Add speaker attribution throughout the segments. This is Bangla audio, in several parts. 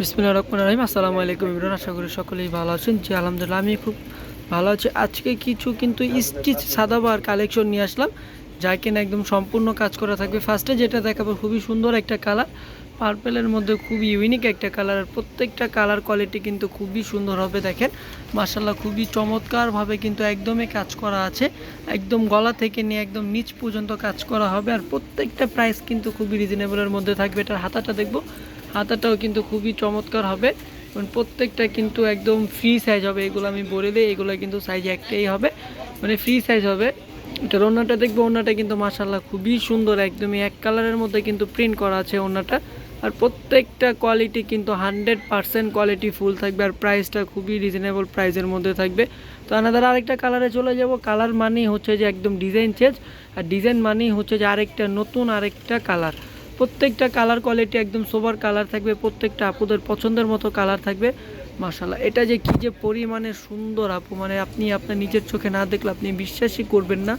Speaker 1: বিসমিল্লা রহমান রহিম। আসসালামু আলাইকুম ইমরান আশা করি সকলেই ভালো আছেন। জি, আলহামদুলিল্লাহ, আমি খুব ভালো আছি। আজকে কিছু কিন্তু স্টিচ সাদাবার কালেকশন নিয়ে আসলাম, যা কিনা একদম সম্পূর্ণ কাজ করা থাকবে। ফার্স্টে যেটা দেখাবো, খুবই সুন্দর একটা কালার। পার্পেলের মধ্যে খুবই ইউনিক একটা কালার, আর প্রত্যেকটা কালার কোয়ালিটি কিন্তু খুবই সুন্দর হবে, দেখেন। মার্শাল্লাহ খুবই চমৎকারভাবে কিন্তু একদমই কাজ করা আছে। একদম গলা থেকে নিয়ে একদম নিচ পর্যন্ত কাজ করা হবে, আর প্রত্যেকটা প্রাইস কিন্তু খুবই রিজনেবলের মধ্যে থাকবে। এটার হাতাটা দেখব হাতাটাও কিন্তু খুবই চমৎকার হবে এবং প্রত্যেকটা কিন্তু একদম ফ্রি সাইজ হবে। এগুলো আমি বলে দিই, এগুলো কিন্তু সাইজ একটাই হবে। মানে ফ্রি সাইজ হবে। এটার ওনাটা দেখব ওনাটা কিন্তু মাসাল্লাহ খুবই সুন্দর, একদমই এক কালারের মধ্যে কিন্তু প্রিন্ট করা আছে ওনাটা আর প্রত্যেকটা কোয়ালিটি কিন্তু হান্ড্রেড পারসেন্ট কোয়ালিটি ফুল থাকবে আর প্রাইসটা খুবই রিজনেবল প্রাইসের মধ্যে থাকবে। তো আনাদার আরেকটা কালারে চলে যাব। কালার মানেই হচ্ছে যে একদম ডিজাইন চেঞ্জ আর ডিজাইন মানেই হচ্ছে যে আরেকটা নতুন আরেকটা কালার প্রত্যেকটা কালার কোয়ালিটি একদম সোবার কালার থাকবে, প্রত্যেকটা আপুদের পছন্দের মতো কালার থাকবে মাশাল্লাহ এটা যে কী যে পরিমাণে সুন্দর আপু মানে আপনি আপনার নিজের চোখে না দেখলে আপনি বিশ্বাসই করবেন না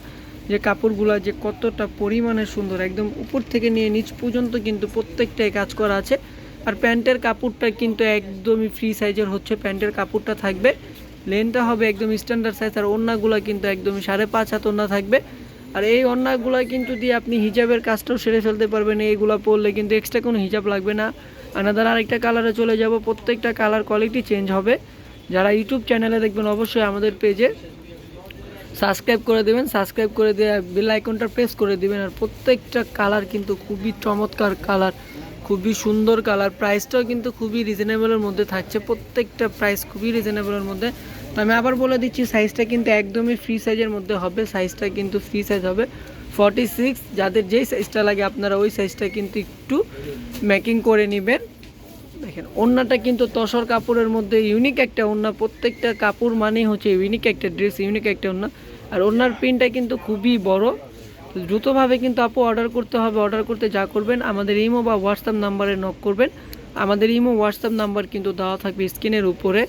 Speaker 1: যে কাপড়গুলো যে কতটা পরিমাণে সুন্দর। একদম উপর থেকে নিয়ে নিচ পর্যন্ত কিন্তু প্রত্যেকটাই কাজ করা আছে। আর প্যান্টের কাপড়টা কিন্তু একদমই ফ্রি সাইজের হচ্ছে, প্যান্টের কাপড়টা থাকবে। লেনটা হবে একদম স্ট্যান্ডার্ড সাইজ আর ওড়নাগুলো কিন্তু একদমই সাড়ে পাঁচ হাত ওড়না থাকবে। আর এই অন্যগুলো কিন্তু দিয়ে আপনি হিজাবের কাজটাও সেরে ফেলতে পারবেন, এইগুলো পরলে কিন্তু এক্সট্রা কোনো হিজাব লাগবে না। আনাদার আরেকটা কালারে চলে যাব, প্রত্যেকটা কালার কোয়ালিটি চেঞ্জ হবে। যারা ইউটিউব চ্যানেলে দেখবেন অবশ্যই আমাদের পেজে সাবস্ক্রাইব করে দেবেন সাবস্ক্রাইব করে দিয়ে বেল আইকনটা প্রেস করে দিবেন। আর প্রত্যেকটা কালার কিন্তু খুবই চমৎকার কালার খুবই সুন্দর কালার প্রাইসটাও কিন্তু খুবই রিজনেবলের মধ্যে থাকছে, প্রত্যেকটা প্রাইস খুবই রিজনেবলের মধ্যে। তো আমি আবার বলে দিচ্ছি সাইজটা কিন্তু একদমই ফ্রি সাইজের মধ্যে হবে। সাইজটা কিন্তু ফ্রি সাইজ হবে। ফর্টি সিক্স যাদের যেই সাইজটা লাগে আপনারা ওই সাইজটা কিন্তু একটু মেকিং করে নেবেন। দেখেন, ওড়নাটা কিন্তু তসর কাপড়ের মধ্যে ইউনিক একটা ওড়না। প্রত্যেকটা কাপড় মানেই হচ্ছে ইউনিক একটা ড্রেস ইউনিক একটা ওড়না। আর ওড়নার প্রিন্টটা কিন্তু খুবই বড়। দ্রুতভাবে কিন্তু আপু অর্ডার করতে হবে। অর্ডার করতে যা করবেন, আমাদের ইমো বা হোয়াটসঅ্যাপ নাম্বারে নক করবেন। আমাদের ইমো হোয়াটসঅ্যাপ নাম্বার কিন্তু দেওয়া থাকবে স্ক্রিনের উপরে।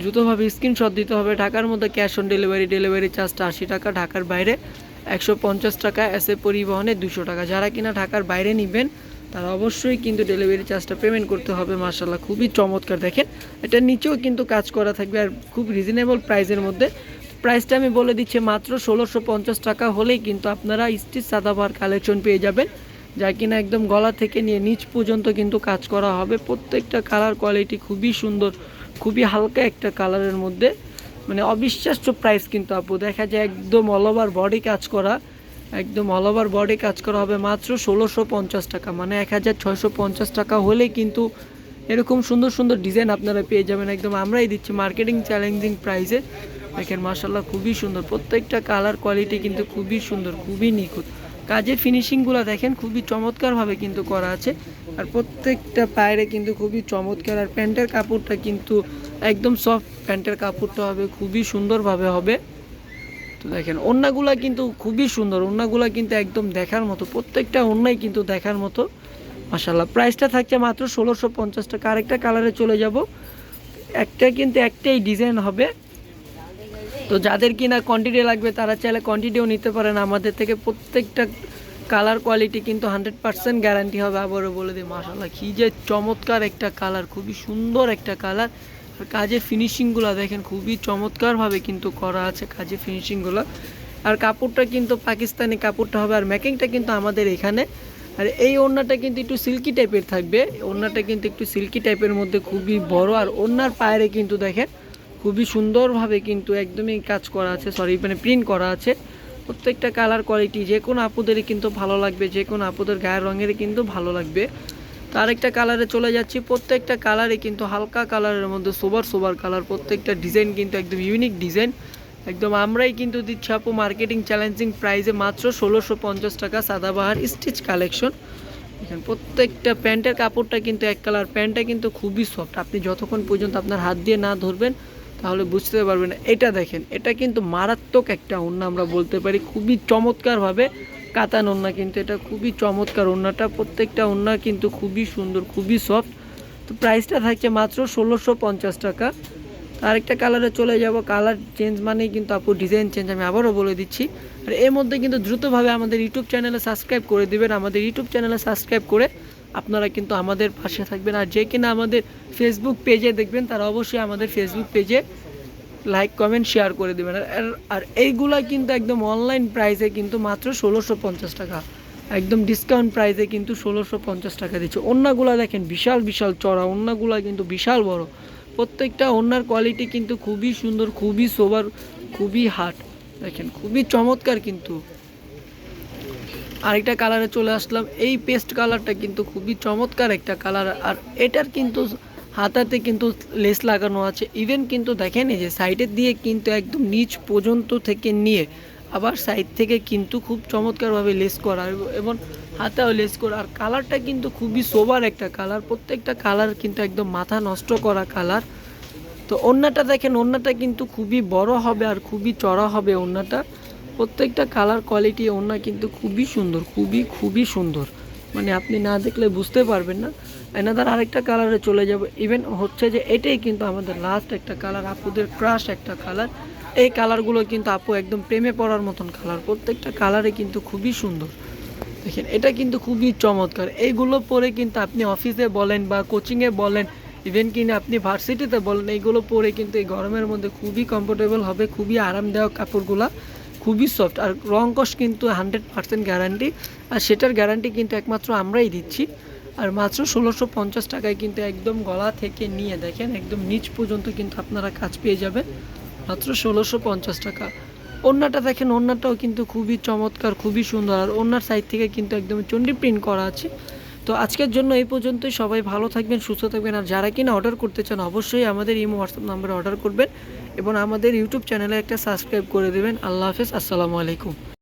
Speaker 1: দ্রুতভাবে স্ক্রিনশট দিতে হবে। ঢাকার মধ্যে ক্যাশ অন ডেলিভারি ডেলিভারি চার্জটা আশি টাকা, ঢাকার বাইরে একশো পঞ্চাশ টাকা এস পরিবহনে দুশো টাকা। যারা কিনা ঢাকার বাইরে নেবেন, তারা অবশ্যই কিন্তু ডেলিভারি চার্জটা পেমেন্ট করতে হবে। মার্শাল্লাহ খুবই চমৎকার। দেখেন এটার নিচেও কিন্তু কাজ করা থাকবে আর খুব রিজনেবল প্রাইসের মধ্যে। প্রাইসটা আমি বলে দিচ্ছি মাত্র ষোলোশো পঞ্চাশ টাকা হলেই কিন্তু আপনারা স্টিচ সাদাবার কালেকশন পেয়ে যাবেন, যা কিনা একদম গলা থেকে নিয়ে নিচ পর্যন্ত কিন্তু কাজ করা হবে। প্রত্যেকটা কালার কোয়ালিটি খুবই সুন্দর। খুবই হালকা একটা কালারের মধ্যে। মানে অবিশ্বাস্য প্রাইস কিন্তু আপু, দেখা যায় একদম অল ওভার বডি কাজ করা, একদম অল ওভার বডি কাজ করা হবে মাত্র ষোলোশো পঞ্চাশ টাকা। মানে এক হাজার পঞ্চাশ টাকা হলে কিন্তু এরকম সুন্দর সুন্দর ডিজাইন আপনারা পেয়ে যাবেন একদম। আমরাই দিচ্ছি মার্কেটিং চ্যালেঞ্জিং প্রাইসে দেখেন মাসাল্লাহ খুবই সুন্দর। প্রত্যেকটা কালার কোয়ালিটি কিন্তু খুবই সুন্দর, খুবই নিখুঁত। কাজের ফিনিশিংগুলো দেখেন, খুবই চমৎকারভাবে কিন্তু করা আছে। আর প্রত্যেকটা পায়রে কিন্তু খুবই চমৎকার। আর প্যান্টের কাপড়টা কিন্তু একদম সফট প্যান্টের কাপড়টা হবে, খুবই সুন্দরভাবে হবে। তো দেখেন ওড়নাগুলা কিন্তু খুবই সুন্দর। ওড়নাগুলা কিন্তু একদম দেখার মতো, প্রত্যেকটা ওড়নাই কিন্তু দেখার মতো। মাসাল্লাহ প্রাইসটা থাকছে মাত্র ষোলোশো পঞ্চাশ টাকা। আরেকটা কালারে চলে যাব। একটা কিন্তু একটাই ডিজাইন হবে। তো যাদের কিনা কোয়ান্টিটি লাগবে, তারা চাইলে কোয়ান্টিটিও নিতে পারেন। আমাদের থেকে প্রত্যেকটা কালার কোয়ালিটি কিন্তু হান্ড্রেড পার্সেন্ট গ্যারান্টি হবে। আবারও বলে দিই মাসাল্লাহ কী যে চমৎকার একটা কালার খুবই সুন্দর একটা কালার আর কাজের ফিনিশিংগুলো দেখেন, খুবই চমৎকারভাবে কিন্তু করা আছে কাজের ফিনিশিংগুলো আর কাপড়টা কিন্তু পাকিস্তানি কাপড়টা হবে, আর মেকিংটা কিন্তু আমাদের এখানে। আর এই ওড়নাটা কিন্তু একটু সিল্কি টাইপের থাকবে। ওড়নাটা কিন্তু একটু সিল্কি টাইপের মধ্যে খুবই বড়, আর ওড়নার পায়েরে কিন্তু দেখেন খুবই সুন্দরভাবে কিন্তু একদমই কাজ করা আছে সরি মানে প্রিন্ট করা আছে। প্রত্যেকটা কালার কোয়ালিটি যে কোনো আপুদেরই কিন্তু ভালো লাগবে, যে কোনো আপুদের গায়ের রঙেরই কিন্তু ভালো লাগবে। তো আরেকটা কালারে চলে যাচ্ছি, প্রত্যেকটা কালারে কিন্তু হালকা কালারের মধ্যে সোবার সোবার কালার প্রত্যেকটা ডিজাইন কিন্তু একদম ইউনিক ডিজাইন একদম আমরাই কিন্তু দিচ্ছি আপু মার্কেটিং চ্যালেঞ্জিং প্রাইসে মাত্র ষোলোশো পঞ্চাশ টাকা সাদাবাহার স্টিচ কালেকশন এখানে প্রত্যেকটা প্যান্টের কাপড়টা কিন্তু এক কালার প্যান্টটা কিন্তু খুবই সফট আপনি যতক্ষণ পর্যন্ত আপনার হাত দিয়ে না ধরবেন তাহলে বুঝতে পারবেন। এটা দেখেন, এটা কিন্তু মারাত্মক একটা ওড়না আমরা বলতে পারি। খুবই চমৎকারভাবে কাতান ওড়না কিন্তু এটা, খুবই চমৎকার ওড়নাটা। প্রত্যেকটা ওড়না কিন্তু খুবই সুন্দর, খুবই সফট তো প্রাইসটা থাকছে মাত্র ষোলোশো পঞ্চাশ টাকা। আরেকটা কালারে চলে যাব। কালার চেঞ্জ মানেই কিন্তু আপু ডিজাইন চেঞ্জ আমি আবারও বলে দিচ্ছি। আর এর মধ্যে কিন্তু দ্রুতভাবে আমাদের ইউটিউব চ্যানেলে সাবস্ক্রাইব করে দিবেন। আমাদের ইউটিউব চ্যানেলে সাবস্ক্রাইব করে আপনারা কিন্তু আমাদের পাশে থাকবেন। আর যে কিনা আমাদের ফেসবুক পেজে দেখবেন, তারা অবশ্যই আমাদের ফেসবুক পেজে লাইক কমেন্ট শেয়ার করে দেবেন। আর- আর এইগুলা কিন্তু একদম অনলাইন প্রাইসে কিন্তু মাত্র ষোলোশো পঞ্চাশ টাকা। একদম ডিসকাউন্ট প্রাইসে কিন্তু ষোলোশো পঞ্চাশ টাকা দিচ্ছে। অন্যগুলা দেখেন বিশাল বিশাল চড়া, অন্যগুলা কিন্তু বিশাল বড়। প্রত্যেকটা অন্যার কোয়ালিটি কিন্তু খুবই সুন্দর, খুবই সোবার খুবই হাট দেখেন, খুবই চমৎকার কিন্তু আরেকটা কালারে চলে আসলাম। এই পেস্ট কালারটা কিন্তু খুবই চমৎকার একটা কালার। আর এটার কিন্তু হাতাতে কিন্তু লেস লাগানো আছে। ইভেন কিন্তু দেখেন, এই যে সাইডের দিয়ে কিন্তু একদম নিচ পর্যন্ত থেকে নিয়ে আবার সাইড থেকে কিন্তু খুব চমৎকারভাবে লেস করা এবং- হাতেও লেস করা। আর কালারটা কিন্তু খুবই সোবার একটা কালার। প্রত্যেকটা কালার কিন্তু একদম মাথা নষ্ট করা কালার। তো ওড়নাটা দেখেন ওড়নাটা কিন্তু খুবই বড় হবে আর খুবই চড়া হবে ওড়নাটা প্রত্যেকটা কালার কোয়ালিটি ওড়না কিন্তু খুবই সুন্দর, খুবই খুবই সুন্দর। মানে আপনি না দেখলে বুঝতে পারবেন না। এনাদার আরেকটা কালারে চলে যাব। ইভেন হচ্ছে যে এটাই কিন্তু আমাদের লাস্ট একটা কালার আপুদের ক্রাশ একটা কালার এই কালারগুলো কিন্তু আপু একদম প্রেমে পড়ার মতন কালার প্রত্যেকটা কালারে কিন্তু খুবই সুন্দর। দেখেন, এটা কিন্তু খুবই চমৎকার। এইগুলো পরে কিন্তু আপনি অফিসে বলেন বা কোচিংয়ে বলেন ইভেন কিনা আপনি ভার্সিটিতে বলেন, এইগুলো পরে কিন্তু এই গরমের মধ্যে খুবই কমফোর্টেবল হবে, খুবই আরামদায়ক কাপড়গুলা। খুবই সফট আর রং কস কিন্তু হান্ড্রেড পার্সেন্ট গ্যারান্টি আর সেটার গ্যারান্টি কিন্তু একমাত্র আমরাই দিচ্ছি। আর মাত্র ষোলোশো পঞ্চাশ টাকায় কিন্তু একদম গলা থেকে নিয়ে দেখেন, একদম নিচ পর্যন্ত কিন্তু আপনারা কাজ পেয়ে যাবেন। মাত্র ষোলোশো পঞ্চাশ টাকা। ওড়নাটা দেখেন, ওড়নাটাও কিন্তু খুবই চমৎকার, খুবই সুন্দর। আর ওড়নার সাইড থেকে কিন্তু একদম চন্ডি প্রিন্ট করা আছে। তো আজকের জন্য এই পর্যন্তই, সবাই ভালো থাকবেন, সুস্থ থাকবেন। আর যারা কিনা অর্ডার করতে চান, অবশ্যই আমাদের ইমো হোয়াটসঅ্যাপ নাম্বারে অর্ডার করবেন। এবং আমাদের ইউটিউব চ্যানেলে একটা সাবস্ক্রাইব করে দেবেন। আল্লাহ হাফেজ আসসালামু আলাইকুম।